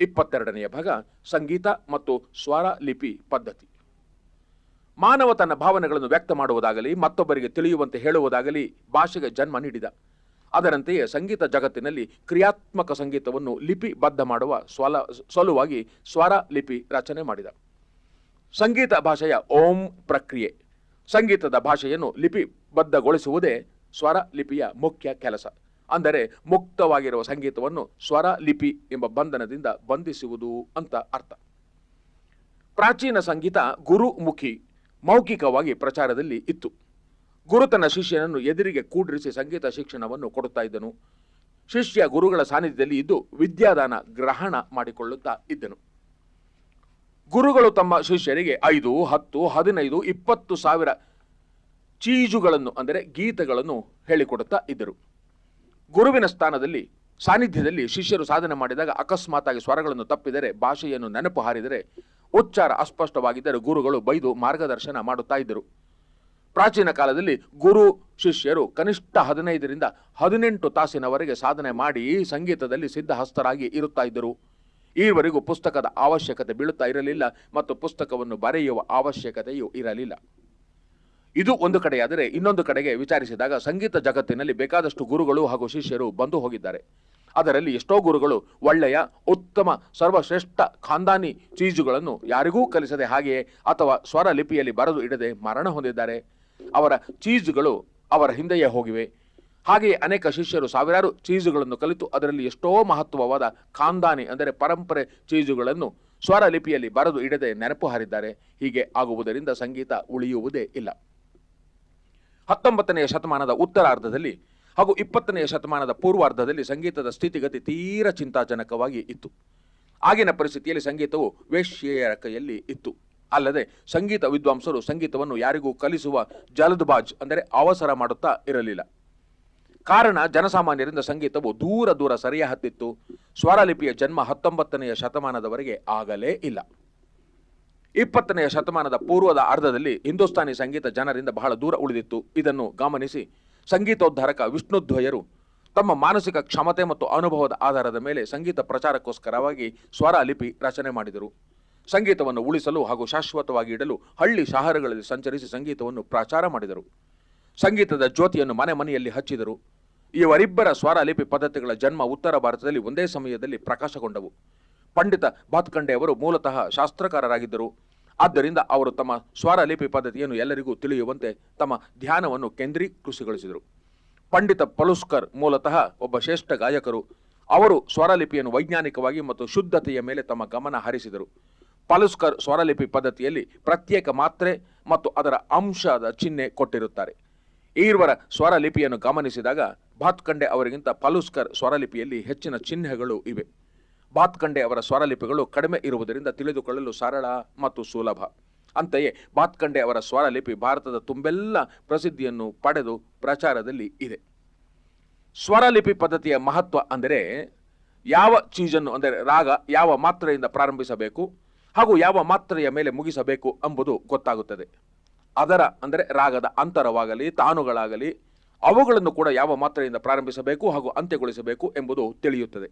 ಇಪ್ಪತ್ತೆರಡನೆಯ ಭಾಗ, ಸಂಗೀತ ಮತ್ತು ಸ್ವರ ಲಿಪಿ ಪದ್ಧತಿ. ಮಾನವ ತನ್ನ ಭಾವನೆಗಳನ್ನು ವ್ಯಕ್ತ ಮಾಡುವುದಾಗಲಿ, ಮತ್ತೊಬ್ಬರಿಗೆ ತಿಳಿಯುವಂತೆ ಹೇಳುವುದಾಗಲಿ ಭಾಷೆಗೆ ಜನ್ಮ ನೀಡಿದ. ಅದರಂತೆಯೇ ಸಂಗೀತ ಜಗತ್ತಿನಲ್ಲಿ ಕ್ರಿಯಾತ್ಮಕ ಸಂಗೀತವನ್ನು ಲಿಪಿಬದ್ಧ ಮಾಡುವ ಸ್ವಲ, ಸಲುವಾಗಿ ಸ್ವರ ಲಿಪಿ ರಚನೆ ಮಾಡಿದ. ಸಂಗೀತ ಭಾಷೆಯ ಓಂ ಪ್ರಕ್ರಿಯೆ. ಸಂಗೀತದ ಭಾಷೆಯನ್ನು ಲಿಪಿಬದ್ಧಗೊಳಿಸುವುದೇ ಸ್ವರ ಲಿಪಿಯ ಮುಖ್ಯ ಕೆಲಸ. ಅಂದರೆ ಮುಕ್ತವಾಗಿರುವ ಸಂಗೀತವನ್ನು ಸ್ವರ ಲಿಪಿ ಎಂಬ ಬಂಧನದಿಂದ ಬಂಧಿಸುವುದು ಅಂತ ಅರ್ಥ. ಪ್ರಾಚೀನ ಸಂಗೀತ ಗುರುಮುಖಿ ಮೌಖಿಕವಾಗಿ ಪ್ರಚಾರದಲ್ಲಿ ಇತ್ತು. ಗುರು ತನ್ನ ಶಿಷ್ಯನನ್ನು ಎದುರಿಗೆ ಕೂಡಿರಿಸಿ ಸಂಗೀತ ಶಿಕ್ಷಣವನ್ನು ಕೊಡುತ್ತಾ ಇದ್ದನು. ಶಿಷ್ಯ ಗುರುಗಳ ಸಾನ್ನಿಧ್ಯದಲ್ಲಿ ಇದ್ದು ವಿದ್ಯಾದಾನ ಗ್ರಹಣ ಮಾಡಿಕೊಳ್ಳುತ್ತಾ ಇದ್ದನು. ಗುರುಗಳು ತಮ್ಮ ಶಿಷ್ಯರಿಗೆ ಐದು, ಹತ್ತು, ಹದಿನೈದು, ಇಪ್ಪತ್ತು ಸಾವಿರ ಚೀಜುಗಳನ್ನು, ಅಂದರೆ ಗೀತಗಳನ್ನು ಹೇಳಿಕೊಡುತ್ತಾ ಇದ್ದರು. ಗುರುವಿನ ಸ್ಥಾನದಲ್ಲಿ, ಸಾನ್ನಿಧ್ಯದಲ್ಲಿ ಶಿಷ್ಯರು ಸಾಧನೆ ಮಾಡಿದಾಗ ಅಕಸ್ಮಾತಾಗಿ ಸ್ವರಗಳನ್ನು ತಪ್ಪಿದರೆ, ಭಾಷೆಯನ್ನು ನೆನಪು ಹಾರಿದರೆ ಉಚ್ಚಾರ ಅಸ್ಪಷ್ಟವಾಗಿದ್ದರೆ ಗುರುಗಳು ಬೈದು ಮಾರ್ಗದರ್ಶನ ಮಾಡುತ್ತಾ ಇದ್ದರು. ಪ್ರಾಚೀನ ಕಾಲದಲ್ಲಿ ಗುರು ಶಿಷ್ಯರು ಕನಿಷ್ಠ ಹದಿನೈದರಿಂದ ಹದಿನೆಂಟು ತಾಸಿನವರೆಗೆ ಸಾಧನೆ ಮಾಡಿ ಸಂಗೀತದಲ್ಲಿ ಸಿದ್ಧಹಸ್ತರಾಗಿ ಇರುತ್ತಾ ಇದ್ದರು. ಈವರೆಗೂ ಪುಸ್ತಕದ ಅವಶ್ಯಕತೆ ಬೀಳುತ್ತಾ ಇರಲಿಲ್ಲ ಮತ್ತು ಪುಸ್ತಕವನ್ನು ಬರೆಯುವ ಅವಶ್ಯಕತೆಯೂ ಇರಲಿಲ್ಲ. ಇದು ಒಂದು ಕಡೆಯಾದರೆ ಇನ್ನೊಂದು ಕಡೆಗೆ ವಿಚಾರಿಸಿದಾಗ ಸಂಗೀತ ಜಗತ್ತಿನಲ್ಲಿ ಬೇಕಾದಷ್ಟು ಗುರುಗಳು ಹಾಗೂ ಶಿಷ್ಯರು ಬಂದು ಹೋಗಿದ್ದಾರೆ. ಅದರಲ್ಲಿ ಎಷ್ಟೋ ಗುರುಗಳು ಒಳ್ಳೆಯ, ಉತ್ತಮ, ಸರ್ವಶ್ರೇಷ್ಠ ಖಾಂದಾನಿ ಚೀಜುಗಳನ್ನು ಯಾರಿಗೂ ಕಲಿಸದೆ ಹಾಗೆಯೇ ಅಥವಾ ಸ್ವರ ಲಿಪಿಯಲ್ಲಿ ಬರೆದು ಇಡದೆ ಮರಣ ಹೊಂದಿದ್ದಾರೆ. ಅವರ ಚೀಜುಗಳು ಅವರ ಹಿಂದೆಯೇ ಹೋಗಿವೆ. ಹಾಗೆಯೇ ಅನೇಕ ಶಿಷ್ಯರು ಸಾವಿರಾರು ಚೀಜುಗಳನ್ನು ಕಲಿತು ಅದರಲ್ಲಿ ಎಷ್ಟೋ ಮಹತ್ವವಾದ ಖಾಂದಾನಿ ಅಂದರೆ ಪರಂಪರೆ ಚೀಜುಗಳನ್ನು ಸ್ವರ ಲಿಪಿಯಲ್ಲಿ ಬರೆದು ಇಡದೆ ನೆನಪು ಹಾರಿದ್ದಾರೆ. ಹೀಗೆ ಆಗುವುದರಿಂದ ಸಂಗೀತ ಉಳಿಯುವುದೇ ಇಲ್ಲ. ಹತ್ತೊಂಬತ್ತನೆಯ ಶತಮಾನದ ಉತ್ತರಾರ್ಧದಲ್ಲಿ ಹಾಗೂ ಇಪ್ಪತ್ತನೆಯ ಶತಮಾನದ ಪೂರ್ವಾರ್ಧದಲ್ಲಿ ಸಂಗೀತದ ಸ್ಥಿತಿಗತಿ ತೀರ ಚಿಂತಾಜನಕವಾಗಿ ಇತ್ತು. ಆಗಿನ ಪರಿಸ್ಥಿತಿಯಲ್ಲಿ ಸಂಗೀತವು ವೇಶ್ಯೆಯರ ಕೈಯಲ್ಲಿ ಇತ್ತು. ಅಲ್ಲದೆ ಸಂಗೀತ ವಿದ್ವಾಂಸರು ಸಂಗೀತವನ್ನು ಯಾರಿಗೂ ಕಲಿಸುವ ಜಲದ್ಬಾಜ್ ಅಂದರೆ ಅವಸರ ಮಾಡುತ್ತಾ ಇರಲಿಲ್ಲ. ಕಾರಣ ಜನಸಾಮಾನ್ಯರಿಂದ ಸಂಗೀತವು ದೂರ ದೂರ ಸರಿಯ ಹತ್ತಿತ್ತು ಸ್ವರಲಿಪಿಯ ಜನ್ಮ ಹತ್ತೊಂಬತ್ತನೆಯ ಶತಮಾನದವರೆಗೆ ಆಗಲೇ ಇಲ್ಲ. ಇಪ್ಪತ್ತನೆಯ ಶತಮಾನದ ಪೂರ್ವದ ಅರ್ಧದಲ್ಲಿ ಹಿಂದೂಸ್ತಾನಿ ಸಂಗೀತ ಜನರಿಂದ ಬಹಳ ದೂರ ಉಳಿದಿತ್ತು. ಇದನ್ನು ಗಮನಿಸಿ, ಸಂಗೀತೋದ್ಧಾರಕ ವಿಷ್ಣುಧ್ವಯರು ತಮ್ಮ ಮಾನಸಿಕ ಕ್ಷಮತೆ ಮತ್ತು ಅನುಭವದ ಆಧಾರದ ಮೇಲೆ ಸಂಗೀತ ಪ್ರಚಾರಕ್ಕೋಸ್ಕರವಾಗಿ ಸ್ವರ ಲಿಪಿ ರಚನೆ ಮಾಡಿದರು. ಸಂಗೀತವನ್ನು ಉಳಿಸಲು ಹಾಗೂ ಶಾಶ್ವತವಾಗಿ ಇಡಲು ಹಳ್ಳಿ ಶಹರಗಳಲ್ಲಿ ಸಂಚರಿಸಿ ಸಂಗೀತವನ್ನು ಪ್ರಚಾರ ಮಾಡಿದರು. ಸಂಗೀತದ ಜ್ಯೋತಿಯನ್ನು ಮನೆ ಮನೆಯಲ್ಲಿ ಹಚ್ಚಿದರು. ಇವರಿಬ್ಬರ ಸ್ವರ ಲಿಪಿ ಪದ್ಧತಿಗಳ ಜನ್ಮ ಉತ್ತರ ಭಾರತದಲ್ಲಿ ಒಂದೇ ಸಮಯದಲ್ಲಿ ಪ್ರಕಾಶಗೊಂಡವು. ಪಂಡಿತ ಬಾತ್ಕಂಡೆ ಅವರು ಮೂಲತಃ ಶಾಸ್ತ್ರಕಾರರಾಗಿದ್ದರು. ಆದ್ದರಿಂದ ಅವರು ತಮ್ಮ ಸ್ವರಲಿಪಿ ಪದ್ಧತಿಯನ್ನು ಎಲ್ಲರಿಗೂ ತಿಳಿಯುವಂತೆ ತಮ್ಮ ಧ್ಯಾನವನ್ನು ಕೇಂದ್ರೀಕೃಷಿಗೊಳಿಸಿದರು ಪಂಡಿತ ಪಲುಸ್ಕರ್ ಮೂಲತಃ ಒಬ್ಬ ಶ್ರೇಷ್ಠ ಗಾಯಕರು. ಅವರು ಸ್ವರಲಿಪಿಯನ್ನು ವೈಜ್ಞಾನಿಕವಾಗಿ ಮತ್ತು ಶುದ್ಧತೆಯ ಮೇಲೆ ತಮ್ಮ ಗಮನ ಹರಿಸಿದರು. ಪಲುಸ್ಕರ್ ಸ್ವರಲಿಪಿ ಪದ್ಧತಿಯಲ್ಲಿ ಪ್ರತ್ಯೇಕ ಮಾತ್ರೆ ಮತ್ತು ಅದರ ಅಂಶದ ಚಿಹ್ನೆ ಕೊಟ್ಟಿರುತ್ತಾರೆ. ಈರ್ವರ ಸ್ವರಲಿಪಿಯನ್ನು ಗಮನಿಸಿದಾಗ ಭಾತ್ಕಂಡೆ ಅವರಿಗಿಂತ ಪಲುಸ್ಕರ್ ಸ್ವರಲಿಪಿಯಲ್ಲಿ ಹೆಚ್ಚಿನ ಚಿಹ್ನೆಗಳು ಇವೆ. ಬಾತ್ಕಂಡೆ ಅವರ ಸ್ವರಲಿಪಿಗಳು ಕಡಿಮೆ ಇರುವುದರಿಂದ ತಿಳಿದುಕೊಳ್ಳಲು ಸರಳ ಮತ್ತು ಸುಲಭ. ಅಂತೆಯೇ ಬಾತ್ಕಂಡೆ ಅವರ ಸ್ವರಲಿಪಿ ಭಾರತದ ತುಂಬೆಲ್ಲ ಪ್ರಸಿದ್ಧಿಯನ್ನು ಪಡೆದು ಪ್ರಚಾರದಲ್ಲಿ ಇದೆ. ಸ್ವರಲಿಪಿ ಪದ್ಧತಿಯ ಮಹತ್ವ ಅಂದರೆ ಯಾವ ಚೀಜನ್ನು ಅಂದರೆ ರಾಗ ಯಾವ ಮಾತ್ರೆಯಿಂದ ಪ್ರಾರಂಭಿಸಬೇಕು ಹಾಗೂ ಯಾವ ಮಾತ್ರೆಯ ಮೇಲೆ ಮುಗಿಸಬೇಕು ಎಂಬುದು ಗೊತ್ತಾಗುತ್ತದೆ. ಅದರ ಅಂದರೆ ರಾಗದ ಅಂತರವಾಗಲಿ ತಾನುಗಳಾಗಲಿ ಅವುಗಳನ್ನು ಕೂಡ ಯಾವ ಮಾತ್ರೆಯಿಂದ ಪ್ರಾರಂಭಿಸಬೇಕು ಹಾಗೂ ಅಂತ್ಯಗೊಳಿಸಬೇಕು ಎಂಬುದು ತಿಳಿಯುತ್ತದೆ.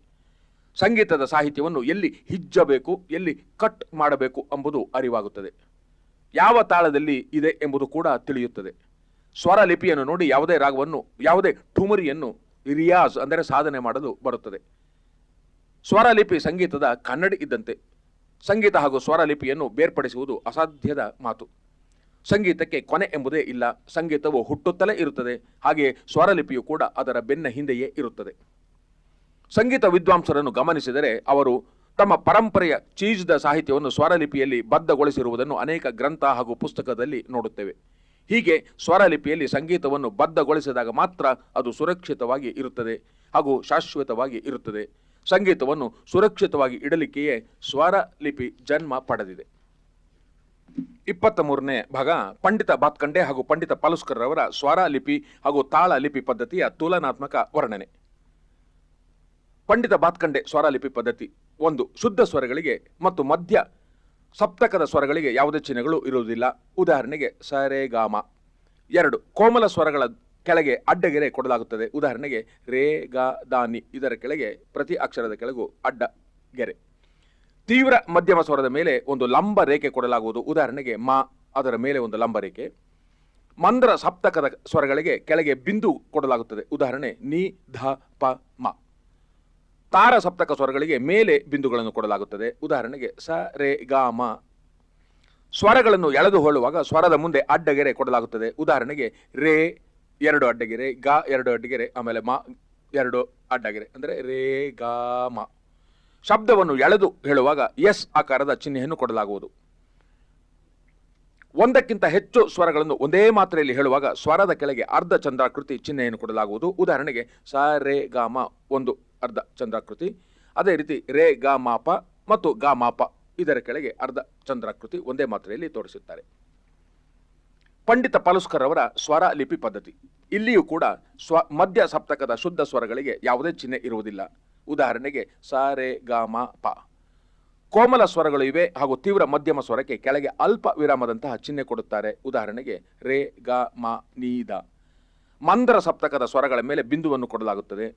ಸಂಗೀತದ ಸಾಹಿತ್ಯವನ್ನು ಎಲ್ಲಿ ಹಿಜ್ಜಬೇಕು, ಎಲ್ಲಿ ಕಟ್ ಮಾಡಬೇಕು ಎಂಬುದು ಅರಿವಾಗುತ್ತದೆ. ಯಾವ ತಾಳದಲ್ಲಿ ಇದೆ ಎಂಬುದು ಕೂಡ ತಿಳಿಯುತ್ತದೆ. ಸ್ವರ ಲಿಪಿಯನ್ನು ನೋಡಿ ಯಾವುದೇ ರಾಗವನ್ನು, ಯಾವುದೇ ಠುಮರಿಯನ್ನು, ರಿಯಾಜ್ ಅಂದರೆ ಸಾಧನೆ ಮಾಡಲು ಬರುತ್ತದೆ. ಸ್ವರ ಲಿಪಿ ಸಂಗೀತದ ಕನ್ನಡಿ ಇದ್ದಂತೆ, ಸಂಗೀತ ಹಾಗೂ ಸ್ವರ ಲಿಪಿಯನ್ನು ಬೇರ್ಪಡಿಸುವುದು ಅಸಾಧ್ಯದ ಮಾತು. ಸಂಗೀತಕ್ಕೆ ಕೊನೆ ಎಂಬುದೇ ಇಲ್ಲ, ಸಂಗೀತವು ಹುಟ್ಟುತ್ತಲೇ ಇರುತ್ತದೆ, ಹಾಗೆಯೇ ಸ್ವರಲಿಪಿಯು ಕೂಡ ಅದರ ಬೆನ್ನ ಹಿಂದೆಯೇ ಇರುತ್ತದೆ. ಸಂಗೀತ ವಿದ್ವಾಂಸರನ್ನು ಗಮನಿಸಿದರೆ ಅವರು ತಮ್ಮ ಪರಂಪರೆಯ ಚೀಜ್ದ ಸಾಹಿತ್ಯವನ್ನು ಸ್ವರಲಿಪಿಯಲ್ಲಿ ಬದ್ಧಗೊಳಿಸಿರುವುದನ್ನು ಅನೇಕ ಗ್ರಂಥ ಹಾಗೂ ಪುಸ್ತಕದಲ್ಲಿ ನೋಡುತ್ತೇವೆ. ಹೀಗೆ ಸ್ವರಲಿಪಿಯಲ್ಲಿ ಸಂಗೀತವನ್ನು ಬದ್ಧಗೊಳಿಸಿದಾಗ ಮಾತ್ರ ಅದು ಸುರಕ್ಷಿತವಾಗಿ ಇರುತ್ತದೆ ಹಾಗೂ ಶಾಶ್ವತವಾಗಿ ಇರುತ್ತದೆ. ಸಂಗೀತವನ್ನು ಸುರಕ್ಷಿತವಾಗಿ ಇಡಲಿಕ್ಕೆಯೇ ಸ್ವರಲಿಪಿ ಜನ್ಮ ಪಡೆದಿದೆ. ಇಪ್ಪತ್ತ ಮೂರನೇ ಭಾಗ, ಪಂಡಿತ ಬಾತ್ಕಂಡೆ ಹಾಗೂ ಪಂಡಿತ ಪಲುಸ್ಕರ್ ಅವರ ಸ್ವರ ಲಿಪಿ ಹಾಗೂ ತಾಳ ಲಿಪಿ ಪದ್ಧತಿಯ ತುಲನಾತ್ಮಕ ವರ್ಣನೆ. ಪಂಡಿತ ಬಾತ್ಕಂಡೆ ಸ್ವರಲಿಪಿ ಪದ್ಧತಿ ಒಂದು, ಶುದ್ಧ ಸ್ವರಗಳಿಗೆ ಮತ್ತು ಮಧ್ಯ ಸಪ್ತಕದ ಸ್ವರಗಳಿಗೆ ಯಾವುದೇ ಚಿಹ್ನೆಗಳು ಇರುವುದಿಲ್ಲ. ಉದಾಹರಣೆಗೆ ಸರೆ ಗಾಮ. ಎರಡು, ಕೋಮಲ ಸ್ವರಗಳ ಕೆಳಗೆ ಅಡ್ಡಗೆರೆ ಕೊಡಲಾಗುತ್ತದೆ. ಉದಾಹರಣೆಗೆ ರೇ, ಗ ದಾನಿ ಇದರ ಕೆಳಗೆ ಪ್ರತಿ ಅಕ್ಷರದ ಕೆಳಗೂ ಅಡ್ಡ ಗೆರೆ. ತೀವ್ರ ಮಧ್ಯಮ ಸ್ವರದ ಮೇಲೆ ಒಂದು ಲಂಬ ರೇಖೆ ಕೊಡಲಾಗುವುದು. ಉದಾಹರಣೆಗೆ ಮಾ, ಅದರ ಮೇಲೆ ಒಂದು ಲಂಬ ರೇಖೆ. ಮಂದ್ರ ಸಪ್ತಕದ ಸ್ವರಗಳಿಗೆ ಕೆಳಗೆ ಬಿಂದು ಕೊಡಲಾಗುತ್ತದೆ. ಉದಾಹರಣೆ, ನಿ, ಧ, ಪ, ಮ. ತಾರ ಸಪ್ತಕ ಸ್ವರಗಳಿಗೆ ಮೇಲೆ ಬಿಂದುಗಳನ್ನು ಕೊಡಲಾಗುತ್ತದೆ. ಉದಾಹರಣೆಗೆ ಸ, ರೇ, ಗ, ಮ. ಸ್ವರಗಳನ್ನು ಎಳೆದು ಹೋಳುವಾಗ ಸ್ವರದ ಮುಂದೆ ಅಡ್ಡಗೆರೆ ಕೊಡಲಾಗುತ್ತದೆ. ಉದಾಹರಣೆಗೆ ರೇ, ಎರಡು ಅಡ್ಡಗೆರೆ, ಗ, ಎರಡು ಅಡ್ಡಗೆರೆ, ಆಮೇಲೆ ಮ, ಎರಡು ಅಡ್ಡಗೆರೆ. ಅಂದರೆ ರೇ, ಗ, ಮ. ಶಬ್ದವನ್ನು ಎಳೆದು ಹೇಳುವಾಗ ಎಸ್ ಆಕಾರದ ಚಿಹ್ನೆಯನ್ನು ಕೊಡಲಾಗುವುದು. ಒಂದಕ್ಕಿಂತ ಹೆಚ್ಚು ಸ್ವರಗಳನ್ನು ಒಂದೇ ಮಾತ್ರೆಯಲ್ಲಿ ಹೇಳುವಾಗ ಸ್ವರದ ಕೆಳಗೆ ಅರ್ಧ ಚಂದ್ರಾಕೃತಿ ಚಿಹ್ನೆಯನ್ನು ಕೊಡಲಾಗುವುದು. ಉದಾಹರಣೆಗೆ ಸ, ರೇ, ಗ, ಮ. ಒಂದು ಅರ್ಧ ಚಂದ್ರಾಕೃತಿ, ಅದೇ ರೀತಿ ರೇ ಗ ಮಾಪ ಮತ್ತು ಗ ಮಾಪ ಇದರ ಕೆಳಗೆ ಅರ್ಧ ಚಂದ್ರಾಕೃತಿ ಒಂದೇ ಮಾತ್ರೆಯಲ್ಲಿ ತೋರಿಸುತ್ತಾರೆ. ಪಂಡಿತ ಪಲುಸ್ಕರ್ ಅವರ ಸ್ವರ ಲಿಪಿ ಪದ್ಧತಿ. ಇಲ್ಲಿಯೂ ಕೂಡ ಸ್ವ, ಮಧ್ಯ ಸಪ್ತಕದ ಶುದ್ಧ ಸ್ವರಗಳಿಗೆ ಯಾವುದೇ ಚಿಹ್ನೆ ಇರುವುದಿಲ್ಲ. ಉದಾಹರಣೆಗೆ ಸ, ರೇ ಗ ಮ, ಪ. ಕೋಮಲ ಸ್ವರಗಳು ಇವೆ ಹಾಗೂ ತೀವ್ರ ಮಧ್ಯಮ ಸ್ವರಕ್ಕೆ ಕೆಳಗೆ ಅಲ್ಪ ವಿರಾಮದಂತಹ ಚಿಹ್ನೆ ಕೊಡುತ್ತಾರೆ. ಉದಾಹರಣೆಗೆ ರೇ ಗ ಮ ನೀದ ಮಂದ್ರ ಸಪ್ತಕದ ಸ್ವರಗಳ ಮೇಲೆ ಬಿಂದುವನ್ನು ಕೊಡಲಾಗುತ್ತದೆ.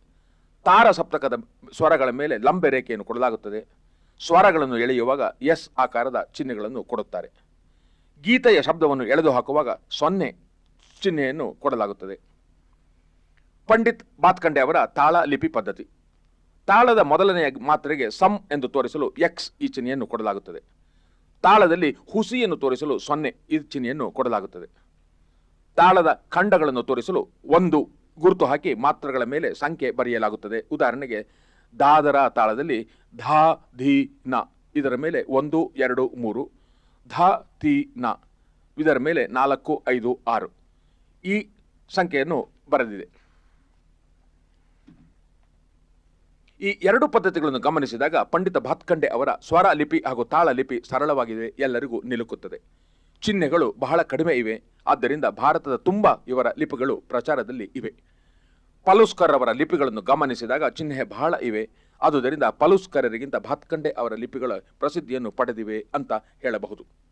ತಾರ ಸಪ್ತಕದ ಸ್ವರಗಳ ಮೇಲೆ ಲಂಬೆ ರೇಖೆಯನ್ನು ಕೊಡಲಾಗುತ್ತದೆ. ಸ್ವರಗಳನ್ನು ಎಳೆಯುವಾಗ ಎಸ್ ಆಕಾರದ ಚಿಹ್ನೆಗಳನ್ನು ಕೊಡುತ್ತಾರೆ. ಗೀತೆಯ ಶಬ್ದವನ್ನು ಎಳೆದು ಹಾಕುವಾಗ ಸೊನ್ನೆ ಚಿಹ್ನೆಯನ್ನು ಕೊಡಲಾಗುತ್ತದೆ. ಪಂಡಿತ್ ಬಾತ್ಕಂಡೆ ಅವರ ತಾಳ ಲಿಪಿ ಪದ್ಧತಿ. ತಾಳದ ಮೊದಲನೆಯ ಮಾತ್ರೆಗೆ ಸಮ್ ಎಂದು ತೋರಿಸಲು ಎಕ್ಸ್ ಈ ಚಿಹ್ನೆಯನ್ನು ಕೊಡಲಾಗುತ್ತದೆ. ತಾಳದಲ್ಲಿ ಹುಸಿಯನ್ನು ತೋರಿಸಲು ಸೊನ್ನೆ ಈ ಚಿಹ್ನೆಯನ್ನು ಕೊಡಲಾಗುತ್ತದೆ. ತಾಳದ ಖಂಡಗಳನ್ನು ತೋರಿಸಲು ಒಂದು ಗುರುತು ಹಾಕಿ ಮಾತ್ರಗಳ ಮೇಲೆ ಸಂಖ್ಯೆ ಬರೆಯಲಾಗುತ್ತದೆ. ಉದಾಹರಣೆಗೆ, ದಾದರ ತಾಳದಲ್ಲಿ ಧಾ, ಧಿ, ನ, ಇದರ ಮೇಲೆ ಒಂದು, ಎರಡು, ಮೂರು. ಧ, ತಿ, ನ, ಇದರ ಮೇಲೆ ನಾಲ್ಕು, ಐದು, ಆರು. ಈ ಸಂಖ್ಯೆಯನ್ನು ಬರೆದಿದೆ. ಈ ಎರಡು ಪದ್ಧತಿಗಳನ್ನು ಗಮನಿಸಿದಾಗ ಪಂಡಿತ ಭಾತ್ಕಂಡೆ ಅವರ ಸ್ವರ ಲಿಪಿ ಹಾಗೂ ತಾಳ ಲಿಪಿ ಸರಳವಾಗಿದೆ, ಎಲ್ಲರಿಗೂ ನಿಲುಕುತ್ತದೆ. ಚಿಹ್ನೆಗಳು ಬಹಳ ಕಡಿಮೆ ಇವೆ. ಆದ್ದರಿಂದ ಭಾರತದ ತುಂಬ ಇವರ ಲಿಪಿಗಳು ಪ್ರಚಾರದಲ್ಲಿ ಇವೆ. ಪಲುಸ್ಕರ್ ಅವರ ಲಿಪಿಗಳನ್ನು ಗಮನಿಸಿದಾಗ ಚಿಹ್ನೆ ಬಹಳ ಇವೆ. ಆದುದರಿಂದ ಪಲುಸ್ಕರರಿಗಿಂತ ಭಾತ್ಕಂಡೆ ಅವರ ಲಿಪಿಗಳ ಪ್ರಸಿದ್ಧಿಯನ್ನು ಪಡೆದಿವೆ ಅಂತ ಹೇಳಬಹುದು.